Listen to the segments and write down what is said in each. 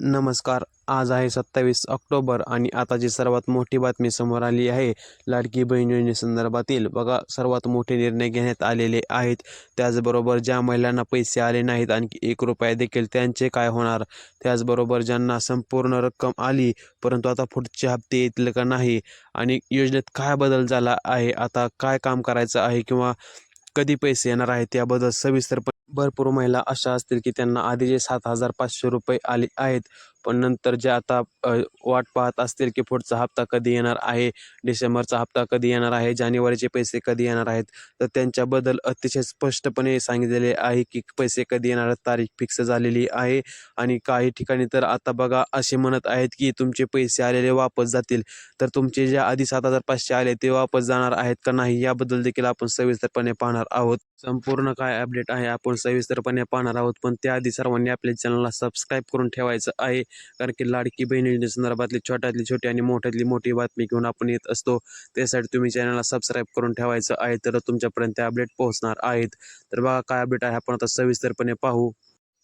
नमस्कार. आज आहे सत्तावीस ऑक्टोबर आणि आताची सर्वात मोठी बातमी समोर आली आहे लाडकी बहीण योजनेसंदर्भातील बघा सर्वात मोठे निर्णय घेण्यात आलेले आहेत. त्याचबरोबर ज्या महिलांना पैसे आले नाहीत आणखी एक रुपया देखील त्यांचे काय होणार? त्याचबरोबर ज्यांना संपूर्ण रक्कम आली परंतु आता पुढचे हप्ते येतील का नाही? आणि योजनेत काय बदल झाला आहे? आता काय काम करायचं आहे किंवा कधी पैसे येणार आहेत? याबद्दल सविस्तर भरपूर महिला अशा असतील की त्यांना आधीचे सात हजार पाचशे रुपये आले आहेत पण नंतर जे आता वाट पाहत असतील की पुढचा हप्ता कधी येणार आहे? डिसेंबरचा हप्ता कधी येणार आहे? जानेवारीचे पैसे कधी येणार आहेत? तर त्यांच्याबद्दल अतिशय स्पष्टपणे सांगितलेले आहे की पैसे कधी येणार तारीख फिक्स झालेली आहे. आणि काही ठिकाणी तर आता बघा असे म्हणत आहेत की तुमचे पैसे आलेले वापस जातील. तर तुमचे जे आधी सात हजार पाचशे आले ते वापस जाणार आहेत का नाही? याबद्दल देखील आपण सविस्तरपणे पाहणार आहोत. संपूर्ण काय अपडेट आहे आपण सविस्तरपणे पाहणार आहोत. पण त्याआधी सर्वांनी आपल्या चॅनलला सबस्क्राईब करून ठेवायचं आहे. कारण की लाडकी बहिणी संदर्भातली छोट्यातली छोटी आणि मोठ्यातली मोठी बातमी घेऊन आपण येत असतो. त्यासाठी तुम्ही चॅनलला सबस्क्राईब करून ठेवायचं आहे तर तुमच्यापर्यंत अपडेट पोहोचणार आहेत. तर बघा काय अपडेट आहे आपण आता सविस्तरपणे पाहू.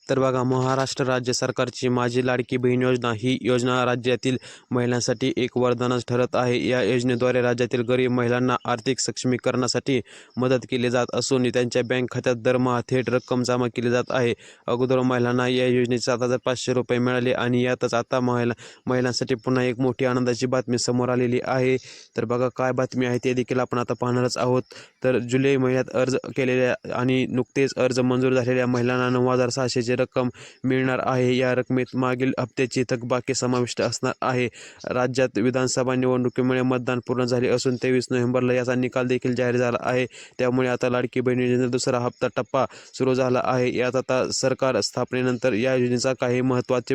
तर बघा महाराष्ट्र राज्य सरकारची माझी लाडकी बहीण योजना ही योजना राज्यातील महिलांसाठी एक वरदानच ठरत आहे. या योजनेद्वारे राज्यातील गरीब महिलांना आर्थिक सक्षमीकरणासाठी मदत केली जात असून त्यांच्या बँक खात्यात दरमहा थेट रक्कम जमा केली जात आहे. अगोदर महिलांना या योजनेचे सात हजार पाचशे रुपये मिळाले आणि यातच आता महिला महिलांसाठी पुन्हा एक मोठी आनंदाची बातमी समोर आलेली आहे. तर बघा काय बातमी आहे ते देखील आपण आता पाहणारच आहोत. तर जुलै महिन्यात अर्ज केलेल्या आणि नुकतेच अर्ज मंजूर झालेल्या महिलांना नऊ हजार सहाशेचे रक्कम मिळणार आहे. या रकमेत मागील हप्त्याची थकबाकी समाविष्ट असणार आहे. राज्यात विधानसभा निवडणुकीमुळे मतदान पूर्ण झाले असून तेवीस नोव्हेंबरला याचा निकाल देखील जाहीर झाला आहे. त्यामुळे आता लाडकी बहीण योजनेचा दुसरा हप्ता टप्पा सुरू झाला आहे. यात आता सरकार स्थापनेनंतर या योजनेचा काही महत्त्वाचे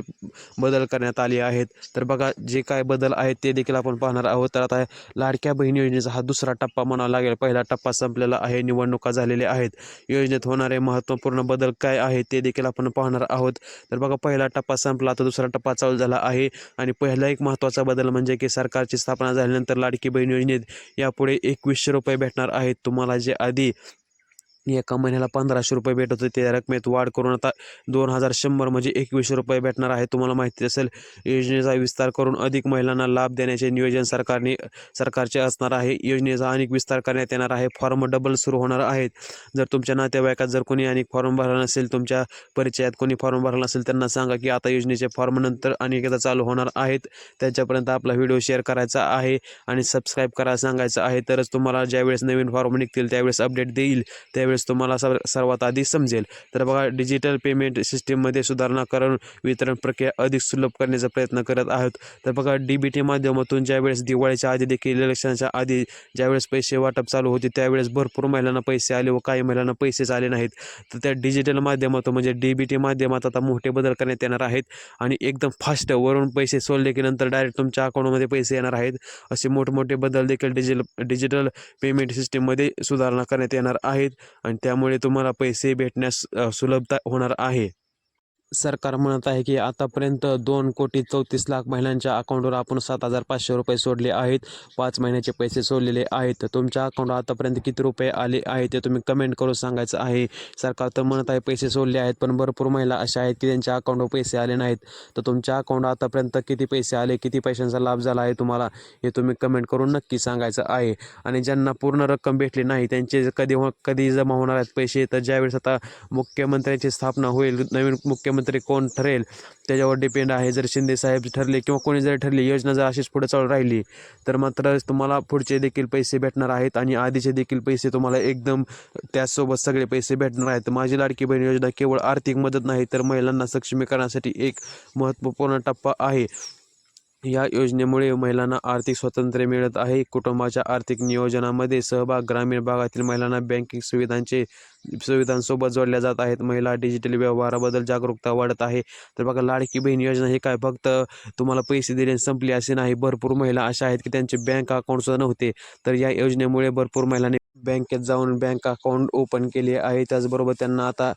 बदल करण्यात आले आहेत. तर बघा जे काय बदल आहेत ते देखील आपण पाहणार आहोत. तर आता लाडक्या बहीण योजनेचा हा दुसरा टप्पा म्हणावा लागेल. पहिला टप्पा संपलेला आहे. निवडणुका झालेल्या आहेत. योजनेत होणारे महत्त्वपूर्ण बदल काय आहेत ते देखील आपण पाहणार आहोत. तर बघा पहिला टप्पा संपला आता दुसरा टप्पा चालू झाला आहे. आणि पहिला एक महत्त्वाचा बदल म्हणजे की सरकारची स्थापना झाल्यानंतर लाडकी बहीण योजनेत यापुढे एकवीसशे रुपये भेटणार आहेत. तुम्हाला जे आधी एका महिन्याला पंधराशे रुपये भेटत होते. त्या रकमेत वाढ करून आता दोन हजार शंभर म्हणजे एकवीसशे रुपये भेटणार आहे. तुम्हाला माहिती असेल योजनेचा विस्तार करून अधिक महिलांना लाभ देण्याचे नियोजन सरकारने सरकारचे असणार आहे. योजनेचा अनेक विस्तार करण्यात येणार आहे. फॉर्म डबल सुरू होणार आहेत. जर तुमच्या नातेवाईकात जर कोणी अनेक फॉर्म भरला नसेल तुमच्या परिचयात कोणी फॉर्म भरला नसेल त्यांना सांगा की आता योजनेचे फॉर्म नंतर अनेकदा चालू होणार आहेत. त्याच्यापर्यंत आपला व्हिडिओ शेअर करायचा आहे आणि सबस्क्राईब करायला सांगायचं आहे. तरच तुम्हाला ज्यावेळेस नवीन फॉर्म निघतील त्यावेळेस अपडेट देईल. त्यावेळेस त्यावेळेस तुम्हाला सर्व सर्वात आधी समजेल तर बघा डिजिटल पेमेंट सिस्टीममध्ये सुधारणा करून वितरण प्रक्रिया अधिक सुलभ करण्याचा प्रयत्न करत आहोत. तर बघा डी बी टी माध्यमातून ज्यावेळेस दिवाळीच्या आधी देखील इलेक्शनच्या आधी ज्यावेळेस पैसे वाटप चालू होते त्यावेळेस भरपूर महिलांना पैसे आले व काही महिलांना पैसेच आले नाहीत. तर त्या डिजिटल माध्यमातून म्हणजे डी बी टी माध्यमात आता मोठे बदल करण्यात येणार आहेत आणि एकदम फास्ट वरून पैसे सोडले की नंतर डायरेक्ट तुमच्या अकाउंटमध्ये पैसे येणार आहेत. असे मोठमोठे बदल देखील डिजिटल डिजिटल पेमेंट सिस्टीममध्ये सुधारणा करण्यात येणार आहेत. आणि त्यामुळे तुम्हाला पैसे भेटण्यास सुलभता होणार आहे. सरकार म्हणत आहे की आतापर्यंत दोन कोटी चौतीस लाख महिलांच्या अकाउंटवर आपण सात हजार पाचशे रुपये सोडले आहेत. पाच महिन्याचे पैसे सोडलेले आहेत. तुमच्या अकाउंटवर आतापर्यंत किती रुपये आले आहेत ते तुम्ही कमेंट करून सांगायचं आहे. सरकार तर म्हणत आहे पैसे सोडले आहेत पण भरपूर महिला अशा आहेत की त्यांच्या अकाउंटवर पैसे आले नाहीत. तर तुमच्या अकाउंटवर आतापर्यंत किती पैसे आले किती पैशांचा लाभ झाला आहे तुम्हाला हे तुम्ही कमेंट करून नक्की सांगायचं आहे. आणि ज्यांना पूर्ण रक्कम भेटली नाही त्यांचे कधी कधी जमा होणार आहेत पैसे तर ज्यावेळेस आता मुख्यमंत्र्यांची स्थापना होईल नवीन मुख्यमंत्री कोण ठरेल? त्याच्यावर डिपेंड आहे. जर शिंदे साहेब ठरले किंवा कोणी जरी ठरली योजना जर अशीच पुढे चालू राहिली तर मात्र तुम्हाला पुढचे देखील पैसे भेटणार आहेत आणि आधीचे देखील पैसे तुम्हाला एकदम त्याचसोबत सगळे पैसे भेटणार आहेत. माझी लाडकी बहीण योजना केवळ आर्थिक मदत नाही तर महिलांना सक्षमीकरणासाठी एक महत्त्वपूर्ण टप्पा आहे. या योजनेमुळे महिलांना आर्थिक स्वातंत्र्य मिळत आहे. कुटुंबाच्या आर्थिक नियोजनामध्ये सहभाग ग्रामीण भागातील महिलांना बँकिंग सुविधांचे सुविधांसोबत जोडल्या जात आहेत. महिला डिजिटल व्यवहाराबद्दल जागरूकता वाढत आहे. तर बघा लाडकी बहीण योजना हे काय? फक्त तुम्हाला पैसे दिले संपली असे नाही. भरपूर महिला अशा आहेत की त्यांचे बँक अकाउंटसुद्धा नव्हते. तर या योजनेमुळे भरपूर महिलांनी बँकेत जाऊन बँक अकाउंट ओपन केले आहे. त्याचबरोबर त्यांना आता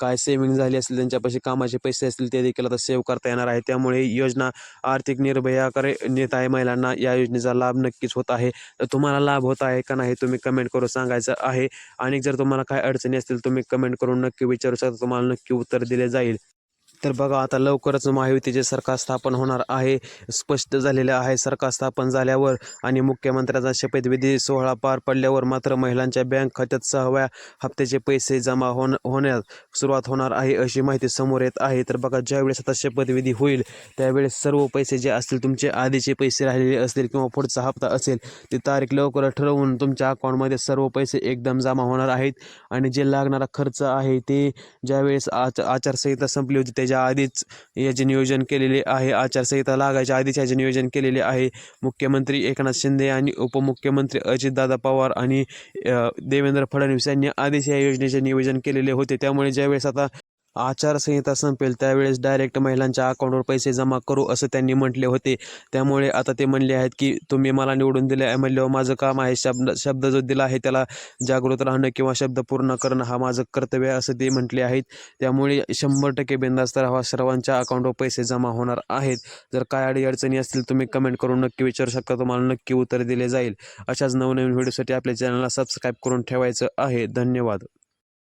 काय सेविंग झाली असेल त्यांच्यापाशी कामाचे पैसे असतील ते देखील आता सेव्ह करता येणार आहे. त्यामुळे ही योजना आर्थिक निर्भयाकडे नेत आहे महिलांना. या योजनेचा लाभ नक्कीच होत आहे. तर तुम्हाला लाभ होत आहे का नाही तुम्ही कमेंट करून सांगायचं आहे. आणि जर तुम्हाला काय अडचणी असतील तुम्ही कमेंट करून नक्की विचारू शकता. तुम्हाला नक्की उत्तर दिले जाईल. तर बघा आता लवकरच महायुतीचे सरकार स्थापन होणार आहे. स्पष्ट झालेलं आहे सरकार स्थापन झाल्यावर आणि मुख्यमंत्र्याचा शपथविधी सोहळा पार पडल्यावर मात्र महिलांच्या बँक खात्यात सहाव्या हप्त्याचे पैसे जमा होण होण्यास सुरुवात होणार आहे अशी माहिती समोर येत आहे. तर बघा ज्यावेळेस आता शपथविधी होईल त्यावेळेस सर्व पैसे जे असतील तुमचे आधीचे पैसे राहिलेले असतील किंवा पुढचा हप्ता असेल ती तारीख लवकर ठरवून तुमच्या अकाउंटमध्ये सर्व पैसे एकदम जमा होणार आहेत. आणि जे लागणारा खर्च आहे ते ज्यावेळेस आच आचारसंहिता संपली होती लागायच्या आधीच याचे नियोजन केलेले आहे. आचारसंहिता लागायच्या आधीच याचे नियोजन केलेले आहे. मुख्यमंत्री एकनाथ शिंदे आणि उपमुख्यमंत्री अजितदादा पवार आणि देवेंद्र फडणवीस यांनी आधीच या योजनेचे नियोजन केलेले होते. त्यामुळे ज्यावेळेस आता आचारसंहिता संपेल त्यावेळेस डायरेक्ट महिलांच्या अकाउंटवर पैसे जमा करू असं त्यांनी म्हटले होते. त्यामुळे आता ते म्हणले आहेत की तुम्ही मला निवडून दिले आहे. म्हणल्यावर हो, माझं काम आहे. शब्द शब्द जो दिला आहे त्याला जागृत राहणं किंवा शब्द पूर्ण करणं हा माझं कर्तव्य असं ते म्हटले आहेत. त्यामुळे शंभर टक्के बिंदास्त राहा. सर्वांच्या अकाउंटवर पैसे जमा होणार आहेत. जर काय अडी अडचणी असतील तुम्ही कमेंट करून नक्की विचारू शकता. तुम्हाला नक्की उत्तर दिले जाईल. अशाच नवनवीन व्हिडिओसाठी आपल्या चॅनलला सबस्क्राईब करून ठेवायचं आहे. धन्यवाद.